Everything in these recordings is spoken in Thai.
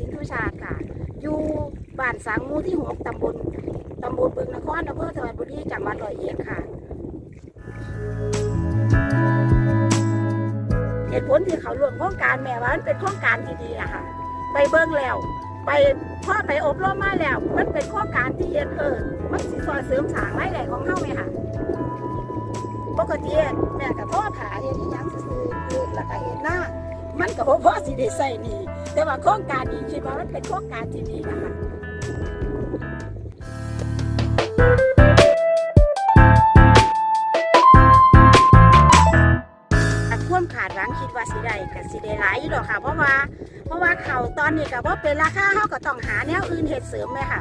ค่ะดิฉันนางสวัสดิ์สินทุชาติค่ะ อยู่บ้านสังมูที่หกตำบลตำบลบึงนครอำเภอสวัสดิ์บุรีจังหวัดร้อยเอ็ดค่ะเหตุผลที่เขาร่วมโครงการแม่ว่ามันเป็นโครงการที่ดีอะค่ะไปเบิ่งแล้ว ไปพ่อไปอบรมมาแล้ว มันเป็นโครงการที่เฮ็ดเออมันสิซอยเสริมสร้างรายได้ของเฮาไหมค่ะปกติแม่กับพ่อผาเฮ็ดอีหยังซื่อคือแล้วก็เฮ็ดหน้า มันก็บ่พอสิได้ใส่นี่ แต่ว่าโครงการนี้คิดว่ามันเป็นโครงการที่ดีนะคะความขาดหวังคิดว่าสิได้ก็สิได้หลายอยู่ดอกค่ะ เพราะว่า เพราะว่าเขาตอนนี้ก็บ่เป็นราคาเฮาก็ต้องหาแนวอื่นเฮ็ดเสริมไหมค่ะ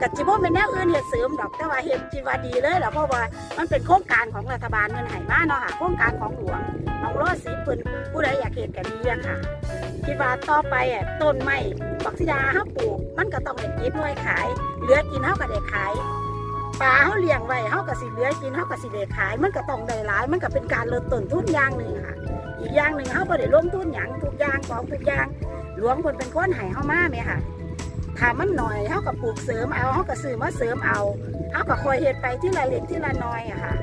ก็สิบ่เป็นแนวอื่นเฮ็ดเสริมดอกแต่ว่าเฮ็ดคิวาดีเลยแหละเพราะว่ามันเป็นโครงการของรัฐบาลเงินให้มาเนาะค่ะโครงการของหลวงของรอดสีเพิ่นผู้ใดอยากเฮ็ดก็ดีอะค่ะคิดว่าต่อไปอะต้นไม้บักซิดาเฮาปลูก มันก็ต้องได้กินไวยขาย เหลือกินเฮาก็ได้ขายปลาเฮาเลี้ยงไว้เฮาก็สิเหลือกินเฮาก็สิได้ขาย มันก็ต้องได้หลาย มันก็เป็นการลดต้นทุนอย่างหนึ่งค่ะ อีกอย่างหนึ่งเฮาบ่ได้ลงทุนหยังทุกอย่างของทุกอย่างหลวงเพิ่นเป็นคนให้เฮามาแม่ค่ะ ถ้ามันหน่อยเขาก็ปลูกเสริมเอาเขาก็ซื้อมาเสริมเอาเขาก็คอยเห็ดไปที่ละเล็กที่ละน้อยอะค่ะ